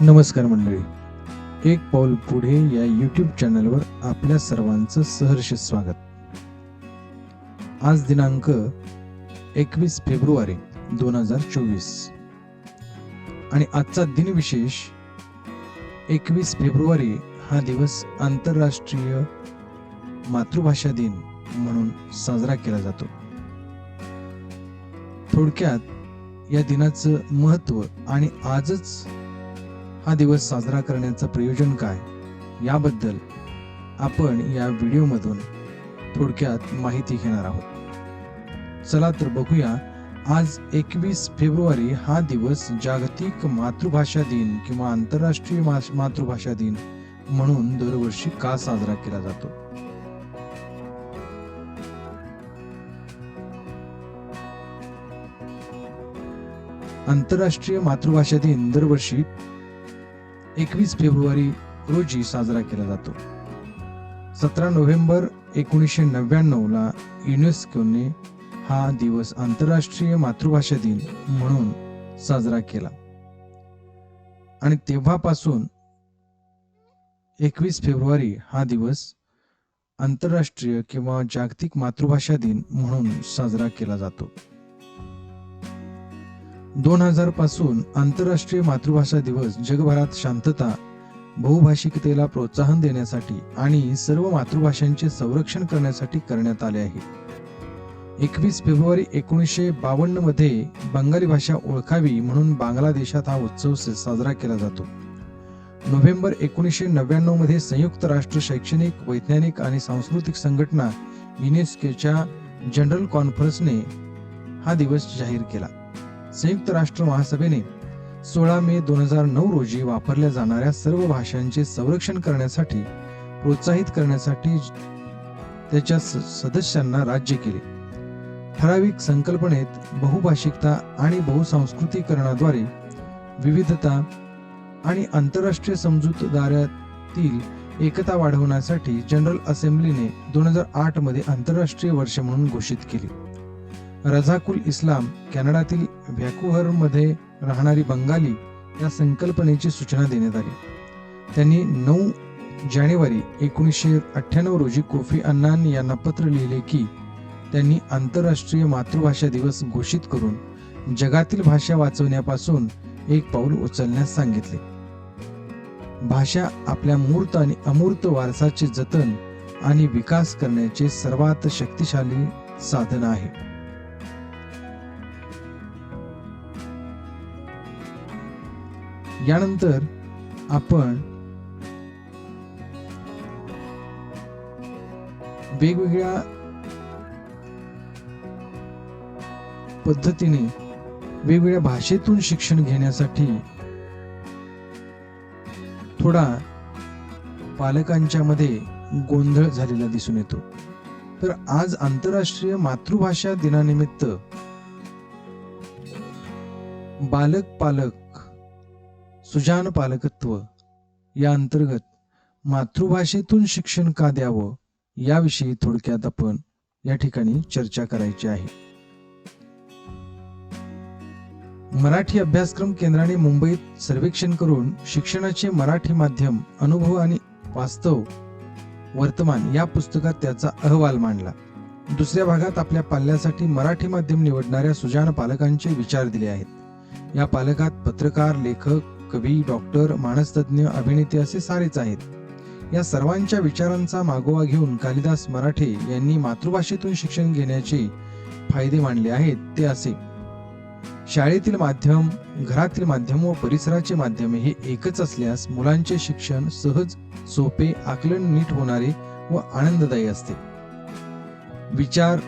नमस्कार मंडळी. एक पाऊल पुढे या यूट्यूब चॅनलवर आपल्या सर्वांचं सहर्ष स्वागत. आज दिनांक एकवीस फेब्रुवारी दोन हजार चोवीस. आणि आजचा दिनविशेष एकवीस फेब्रुवारी हा दिवस आंतरराष्ट्रीय मातृभाषा दिन म्हणून साजरा केला जातो. थोडक्यात या दिनाचं महत्त्व आणि आजच हा दिवस साजरा करण्याचं प्रयोजन काय? याबद्दल आपण या व्हिडिओमधून थोडक्यात माहिती घेणार आहोत. चला तर बघूया आज एकवीस फेब्रुवारी हा दिवस जागतिक मातृभाषा दिन किंवा आंतरराष्ट्रीय मातृभाषा दिन म्हणून दरवर्षी का साजरा केला जातो? आंतरराष्ट्रीय मातृभाषा दिन दरवर्षी एकवीस फेब्रुवारी रोजी साजरा केला जातो. सतरा नोव्हेंबर एकोणीसशे नव्याण्णव ला युनेस्कोने हा दिवस आंतरराष्ट्रीय मातृभाषा दिन म्हणून साजरा केला. आणि तेव्हापासून एकवीस फेब्रुवारी हा दिवस आंतरराष्ट्रीय किंवा जागतिक मातृभाषा दिन म्हणून साजरा केला जातो. दोन हजारपासून आंतरराष्ट्रीय मातृभाषा दिवस जगभरात शांतता बहुभाषिकतेला प्रोत्साहन देण्यासाठी आणि सर्व मातृभाषांचे संरक्षण करण्यासाठी करण्यात आले आहे. एकवीस फेब्रुवारी एकोणीसशे बावन्नमध्ये बंगाली भाषा ओळखावी म्हणून बांगलादेशात हा उत्सव साजरा केला जातो. नोव्हेंबर एकोणीसशे नव्याण्णवमध्ये संयुक्त राष्ट्र शैक्षणिक वैज्ञानिक आणि सांस्कृतिक संघटना युनेस्कोच्या जनरल कॉन्फरन्सने हा दिवस जाहीर केला. संयुक्त राष्ट्र महासभेने सोळा मे दोन हजार नऊ रोजी वापरल्या जाणाऱ्या सर्व भाषांचे संरक्षण करण्यासाठी प्रोत्साहित करण्यासाठी त्याच्या स- सदस्यांना राज्य केले. ठराविक संकल्पनेत बहुभाषिकता आणि बहुसांस्कृतिकरणाद्वारे विविधता आणि आंतरराष्ट्रीय समजूतदारातील एकता वाढवण्यासाठी जनरल असेंब्लीने दोन हजार आठमध्ये आंतरराष्ट्रीय वर्ष म्हणून घोषित केले. रझाकुल इस्लाम कॅनडातील व्हॅकुव्हरमध्ये राहणारी बंगाली या संकल्पनेची सूचना देण्यात आली. त्यांनी नऊ जानेवारी एकोणीसशे अठ्ठ्याण्णव रोजी कोफी अन्नान यांना पत्र लिहिले की त्यांनी आंतरराष्ट्रीय मातृभाषा दिवस घोषित करून जगातील भाषा वाचवण्यापासून एक पाऊल उचलण्यास सांगितले. भाषा आपल्या मूर्त आणि अमूर्त वारसाचे जतन आणि विकास करण्याचे सर्वात शक्तिशाली साधन आहे. यानंतर आपण वेगवेगळ्या पद्धतीने वेगवेगळ्या भाषेतून शिक्षण घेण्यासाठी थोडा पालकांच्या मध्ये गोंधळ झालेला दिसून येतो. तर आज आंतरराष्ट्रीय मातृभाषा दिनानिमित्त बालक पालक सुजान पालकत्व या अंतर्गत मातृभाषेतून शिक्षण का द्यावं याविषयी थोडक्यात आपण या ठिकाणी चर्चा करायची आहे. मराठी अभ्यासक्रम केंद्राने मुंबईत सर्वेक्षण करून शिक्षणाचे मराठी माध्यम अनुभव आणि वास्तव वर्तमान या पुस्तकात त्याचा अहवाल मांडला. दुसऱ्या भागात आपल्या पाल्यासाठी मराठी माध्यम निवडणाऱ्या सुजान पालकांचे विचार दिले आहेत. या पालकात पत्रकार लेखक कवी डॉक्टर मानसतज्ञ अभिनेते असे सारेच आहेत. या सर्वांच्या विचारांचा मागोवा घेऊन कालिदास मराठे यांनी मातृभाषेतून शिक्षण घेण्याचे फायदे मांडले आहेत ते असे. शाळेतील माध्यम घरातील माध्यम व परिसराचे माध्यम हे एकच असल्यास मुलांचे शिक्षण सहज सोपे आकलन नीट होणारे व आनंददायी असते. विचार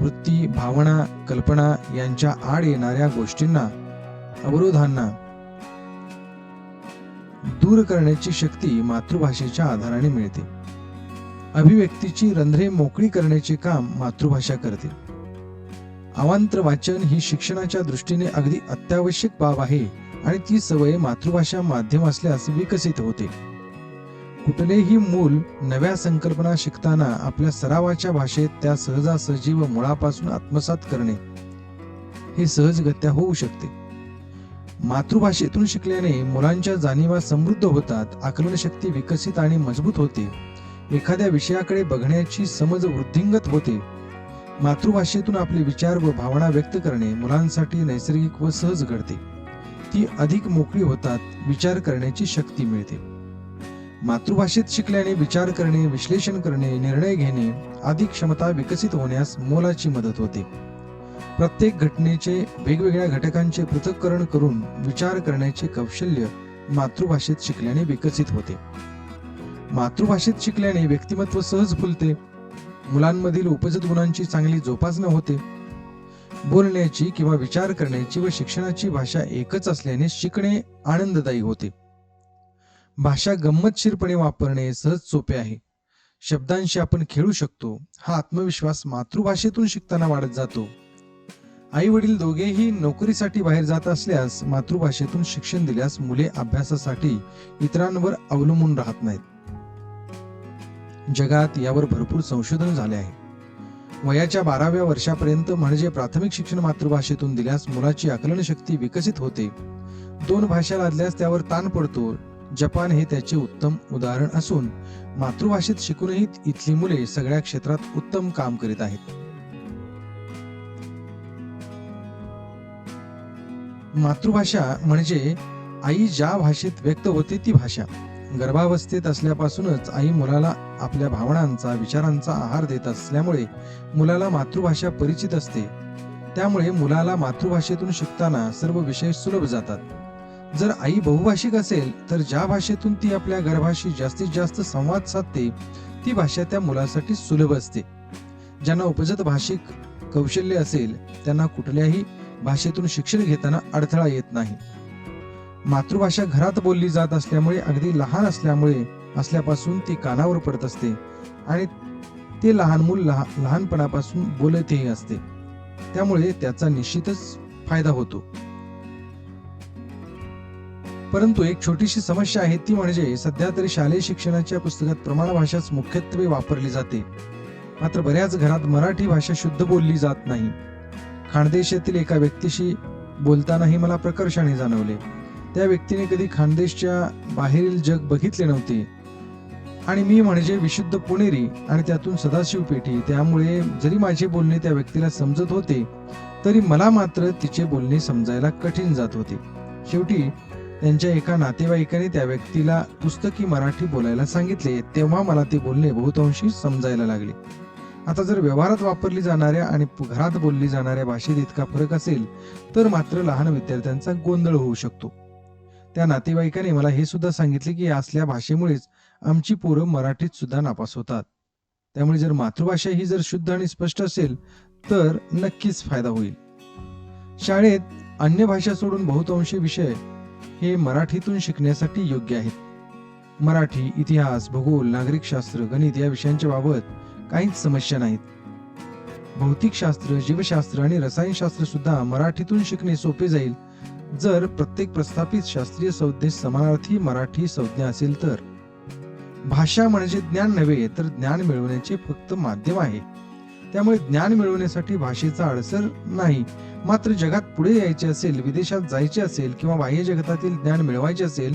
वृत्ती भावना कल्पना यांच्या आड येणाऱ्या गोष्टींना अवरोधांना दूर करण्याची शक्ती मातृभाषेच्या आधाराने मिळते. अभिव्यक्तीची रंध्रे मोकळी करण्याचे काम मातृभाषा करते. अवांतर वाचन ही शिक्षणाच्या दृष्टीने अगदी अत्यावश्यक बाब आहे आणि ती सवय मातृभाषा माध्यम असल्यास विकसित होते. कुठलेही मूल नव्या संकल्पना शिकताना आपल्या सरावाच्या भाषेत त्या सहजासहजी व मुळापासून आत्मसात करणे हे सहजगत्या होऊ शकते. मातृभाषेतून शिकल्याने मुलांच्या जाणीवा समृद्ध होतात आकलनशक्ती विकसित आणि मजबूत होते. एखाद्या विषयाकडे बघण्याची समज वृद्धिंगत होते. मातृभाषेतून आपले विचार व भावना व्यक्त करणे मुलांसाठी नैसर्गिक व सहज घडते. ती अधिक मोकळी होतात विचार करण्याची शक्ती मिळते. मातृभाषेत शिकल्याने विचार करणे विश्लेषण करणे निर्णय घेणे आदी क्षमता विकसित होण्यास मोलाची मदत होते. प्रत्येक घटनेचे वेगवेगळ्या घटकांचे पृथक्करण करून विचार करण्याचे कौशल्य मातृभाषेत शिकल्याने विकसित होते. मातृभाषेत शिकल्याने व्यक्तिमत्व सहज फुलते. मुलांमधील उपजत गुणांची चांगली जोपासना होते. बोलण्याची किंवा विचार करण्याची व शिक्षणाची भाषा एकच असल्याने शिकणे आनंददायी होते. भाषा गंमतशीरपणे वापरणे सहज सोपे आहे. शब्दांशी आपण खेळू शकतो. हा आत्मविश्वास मातृभाषेतून शिकताना वाढत जातो. आई वडील दोघेही नोकरीसाठी बाहेर जात असल्यास मातृभाषेतून शिक्षण दिल्यास मुले अभ्यासासाठी इतरांवर अवलंबून राहत नाहीत. जगात यावर भरपूर संशोधन झाले आहे. वयाच्या बाराव्या वर्षापर्यंत म्हणजे प्राथमिक शिक्षण मातृभाषेतून दिल्यास मुलाची आकलन शक्ती विकसित होते. दोन भाषा लादल्यास त्यावर ताण पडतो. जपान हे त्याचे उत्तम उदाहरण असून मातृभाषेत शिकूनही इथली मुले सगळ्या क्षेत्रात उत्तम काम करीत आहेत. मातृभाषा म्हणजे आई ज्या भाषेत व्यक्त होते ती भाषा. गर्भावस्थेत असल्यापासूनच आई मुलाला आपल्या भावनांचा विचारांचा आहार देत असल्यामुळे मुलाला मातृभाषा परिचित असते. त्यामुळे मुलाला मातृभाषेतून शिकताना सर्व विषय सुलभ जातात. जर आई बहुभाषिक असेल तर ज्या भाषेतून ती आपल्या गर्भाशी जास्तीत जास्त संवाद साधते ती भाषा त्या मुलासाठी सुलभ असते. ज्यांना उपजत भाषिक कौशल्य असेल त्यांना कुठल्याही भाषेतून शिक्षण घेताना अडथळा येत नाही. मातृभाषा घरात बोलली जात असल्यामुळे अगदी लहान असल्यामुळे असल्यापासून ती कानावर पडत असते आणि ते लहान मूल लहानपणापासून बोलतही असते. त्यामुळे त्याचा निश्चितच फायदा होतो. परंतु एक छोटीशी समस्या आहे ती म्हणजे सध्या तरी शालेय शिक्षणाच्या पुस्तकात प्रमाण भाषाच मुख्यत्वे वापरली जाते. मात्र बऱ्याच घरात मराठी भाषा शुद्ध बोलली जात नाही. खानदेशातील एका व्यक्तीशी बोलतानाही मला प्रकर्षाने जाणवले. त्या व्यक्तीने कधी खानदेशच्या बाहेरील जग बघितले नव्हते. आणि मी म्हणजे विशुद्ध पुणेरी आणि त्यातून सदाशिव पेठी त्यामुळे जरी माझे बोलणे त्या व्यक्तीला समजत होते तरी मला मात्र तिचे बोलणे समजायला कठीण जात होते. शेवटी त्यांच्या एका नातेवाईकाने त्या व्यक्तीला पुस्तकी मराठी बोलायला सांगितले. तेव्हा मला ते बोलणे बहुतांशी समजायला लागले. आता जर व्यवहारात वापरली जाणाऱ्या आणि घरात बोलली जाणाऱ्या भाषेत इतका फरक असेल तर मात्र लहान विद्यार्थ्यांचा गोंधळ होऊ शकतो. त्या नातेवाईकाने मला हे सुद्धा सांगितले की असल्या भाषेमुळेच आमची पोरं मराठीत सुद्धा नापास होतात. त्यामुळे जर मातृभाषा ही जर शुद्ध आणि स्पष्ट असेल तर नक्कीच फायदा होईल. शाळेत अन्य भाषा सोडून बहुतांशी विषय हे मराठीतून शिकण्यासाठी योग्य आहेत. मराठी इतिहास भूगोल नागरिकशास्त्र गणित या विषयांच्या बाबत काहीच समस्या नाहीत. भौतिकशास्त्र जीवशास्त्र आणि रसायनशास्त्र सुद्धा मराठीतून शिकणे सोपे जाईल. जर प्रत्येक प्रस्थापित शास्त्रीय संज्ञे समानार्थी मराठी संज्ञा असेल तर. भाषा म्हणजे ज्ञान नव्हे तर ज्ञान मिळवण्याचे फक्त माध्यम आहे. त्यामुळे ज्ञान मिळवण्यासाठी भाषेचा अडसर नाही. मात्र जगात पुढे यायचे असेल विदेशात जायचे असेल किंवा बाह्य जगतातील ज्ञान मिळवायचे असेल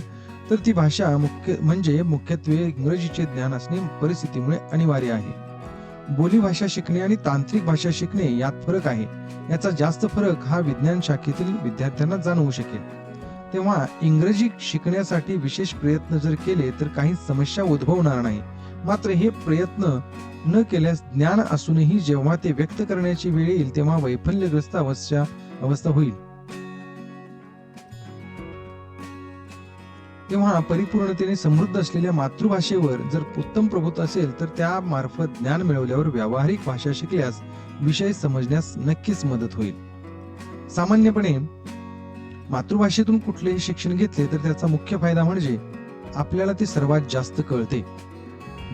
तर ती भाषा मुख्य म्हणजे मुख्यत्वे इंग्रजीचे ज्ञान असणे परिस्थितीमुळे अनिवार्य आहे. बोली भाषा शिकणे आणि तांत्रिक भाषा शिकणे यात फरक आहे. याचा जास्त फरक हा विज्ञान शाखेतील विद्यार्थ्यांना जाणवू शकेल. तेव्हा इंग्रजी शिकण्यासाठी विशेष प्रयत्न जर केले तर काही समस्या उद्भवणार नाही. मात्र हे प्रयत्न न केल्यास ज्ञान असूनही जेव्हा ते व्यक्त करण्याची वेळ येईल तेव्हा वैफल्यग्रस्त अवस्था अवस्था होईल. तेव्हा परिपूर्णतेने समृद्ध असलेल्या मातृभाषेवर जर उत्तम प्रभुत्व असेल तर त्यामार्फत ज्ञान मिळवल्यावर व्यावहारिक भाषा शिकल्यास विषय समजण्यास नक्कीच मदत होईल. सामान्यपणे मातृभाषेतून कुठलेही शिक्षण घेतले तर त्याचा मुख्य फायदा म्हणजे आपल्याला ते सर्वात जास्त कळते.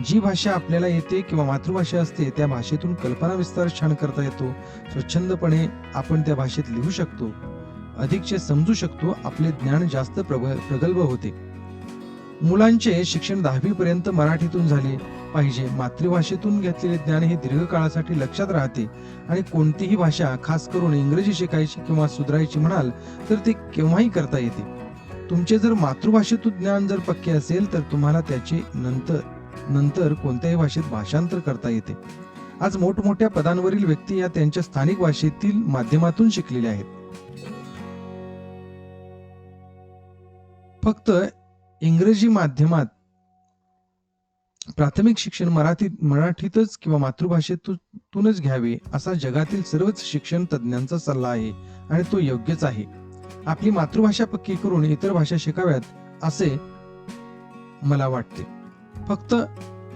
जी भाषा आपल्याला येते किंवा मातृभाषा असते त्या भाषेतून कल्पना विस्तार छान करता येतो स्वच्छंदपणे आपण त्या भाषेत लिहू शकतो अधिकचे समजू शकतो आपले ज्ञान जास्त प्रगल्भ होते. मुलांचे शिक्षण दहावीपर्यंत मराठीतून झाले पाहिजे. मातृभाषेतून घेतलेले ज्ञान हे दीर्घकाळासाठी लक्षात राहते. आणि कोणतीही भाषा खास करून इंग्रजी शिकायची किंवा सुधारायची म्हणाल तर ते केव्हाही करता येते. तुमचे जर मातृभाषेतून ज्ञान जर पक्के असेल तर तुम्हाला त्याचे नंतर नंतर कोणत्याही भाषेत भाषांतर करता येते. आज मोठमोठ्या पदांवरील व्यक्ती या त्यांच्या स्थानिक भाषेतील माध्यमातून शिकलेल्या आहेत. फक्त इंग्रजी माध्यमात प्राथमिक शिक्षण मराठीत मराठीतच किंवा मातृभाषेतूनच घ्यावे असा जगातील सर्वच शिक्षण तज्ज्ञांचा सल्ला आहे आणि तो योग्यच आहे. आपली मातृभाषा पक्की करून इतर भाषा शिकाव्यात असे मला वाटते. फक्त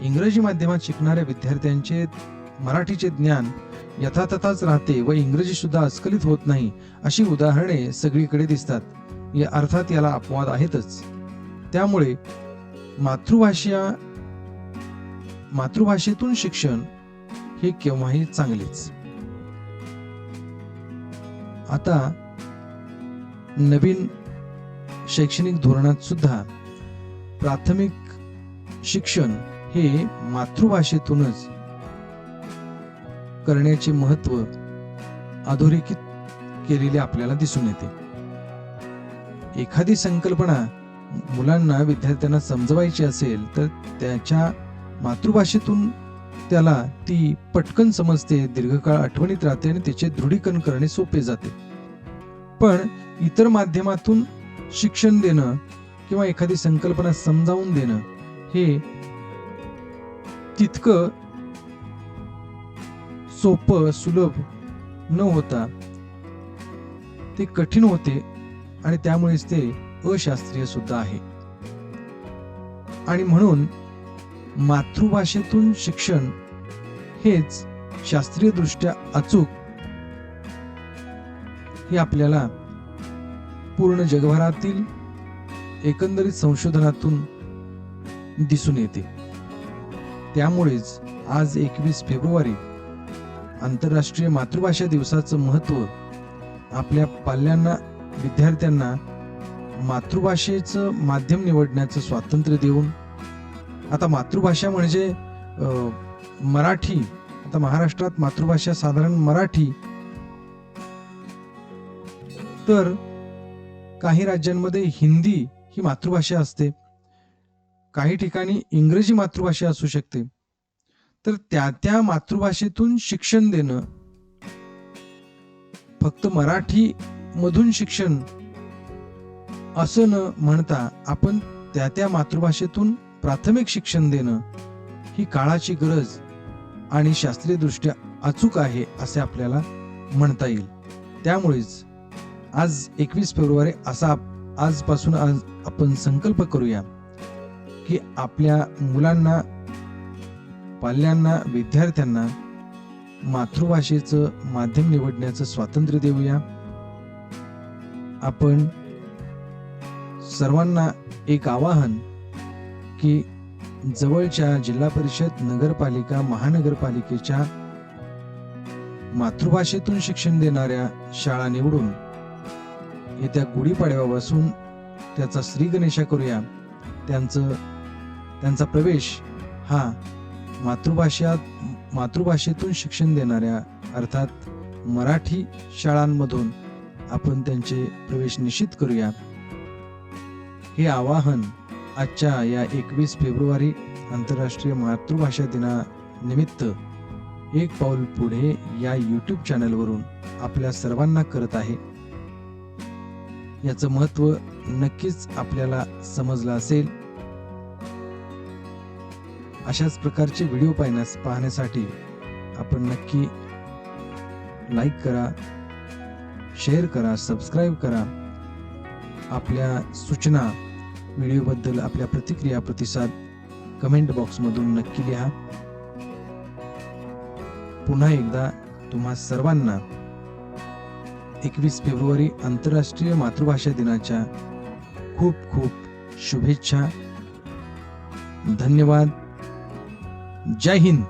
इंग्रजी माध्यमात शिकणाऱ्या विद्यार्थ्यांचे मराठीचे ज्ञान यथातथाच राहते व इंग्रजी सुद्धा अस्खलित होत नाही अशी उदाहरणे सगळीकडे दिसतात. या अर्थात याला अपवाद आहेतच. त्यामुळे मातृभाषा मातृभाषेतून शिक्षण हे केव्हाही चांगलेच. आता नवीन शैक्षणिक धोरणात सुद्धा प्राथमिक शिक्षण हे मातृभाषेतूनच करण्याचे महत्त्व अधोरेखित केलेले आपल्याला दिसून येते. एखादी संकल्पना मुलांना विद्यार्थ्यांना समजवायची असेल तर त्याच्या मातृभाषेतून त्याला ती पटकन समजते दीर्घकाळ आठवणीत राहते आणि त्याचे दृढीकरण करणे सोपे जाते. पण इतर माध्यमातून शिक्षण देणं किंवा एखादी संकल्पना समजावून देणं हे तितकं सोपं सुलभ न होता ते कठीण होते आणि त्यामुळेच ते अशास्त्रीय सुद्धा आहे. आणि म्हणून मातृभाषेतून शिक्षण हेच शास्त्रीय दृष्ट्या अचूक हे आपल्याला पूर्ण जगभरातील एकंदरीत संशोधनातून दिसून येते. त्यामुळेच आज एकवीस फेब्रुवारी आंतरराष्ट्रीय मातृभाषा दिवसाचं महत्त्व आपल्या पाल्यांना विद्यार्थ्यांना मातृभाषेचं माध्यम निवडण्याचं स्वातंत्र्य देऊन आता मातृभाषा म्हणजे मराठी आता महाराष्ट्रात मातृभाषा साधारण मराठी. तर काही राज्यांमध्ये हिंदी ही मातृभाषा असते काही ठिकाणी इंग्रजी मातृभाषा असू शकते. तर त्या त्या मातृभाषेतून शिक्षण देणं फक्त मराठी मधून शिक्षण असं न म्हणता आपण त्या त्या मातृभाषेतून प्राथमिक शिक्षण देणं ही काळाची गरज आणि शास्त्रीयदृष्ट्या अचूक आहे असे आपल्याला म्हणता येईल. त्यामुळेच आज एकवीस फेब्रुवारी असा आजपासून आज आपण संकल्प करूया की आपल्या मुलांना पाल्यांना विद्यार्थ्यांना मातृभाषेचं माध्यम निवडण्याचं स्वातंत्र्य देऊया. आपण सर्वांना एक आवाहन की जवळच्या जिल्हा परिषद नगरपालिका महानगरपालिकेच्या मातृभाषेतून शिक्षण देणाऱ्या शाळा निवडून येत्या गुढीपाडव्यापासून त्याचा श्री गणेशा करूया. त्यांचं त्यांचा प्रवेश हा मातृभाषात मातृभाषेतून शिक्षण देणाऱ्या अर्थात मराठी शाळांमधून आपण त्यांचे प्रवेश निश्चित करूया. हे आवाहन आजच्या या एकवीस फेब्रुवारी आंतरराष्ट्रीय मातृभाषा दिनानिमित्त एक पाऊल पुढे या यूट्यूब चॅनलवरून आपल्या सर्वांना करत आहे. याचं महत्त्व नक्कीच आपल्याला समजलं असेल. अशाच प्रकारचे व्हिडिओ पाहण्यास पाहण्यासाठी आपण नक्की लाईक करा शेअर करा सबस्क्राईब करा. आपल्या सूचना व्हिडिओबद्दल आपल्या प्रतिक्रिया प्रतिसाद कमेंट बॉक्समधून नक्की लिहा. पुन्हा एकदा तुम्हा सर्वांना एकवीस फेब्रुवारी आंतरराष्ट्रीय मातृभाषा दिनाच्या खूप खूप शुभेच्छा. धन्यवाद. जय हिंद.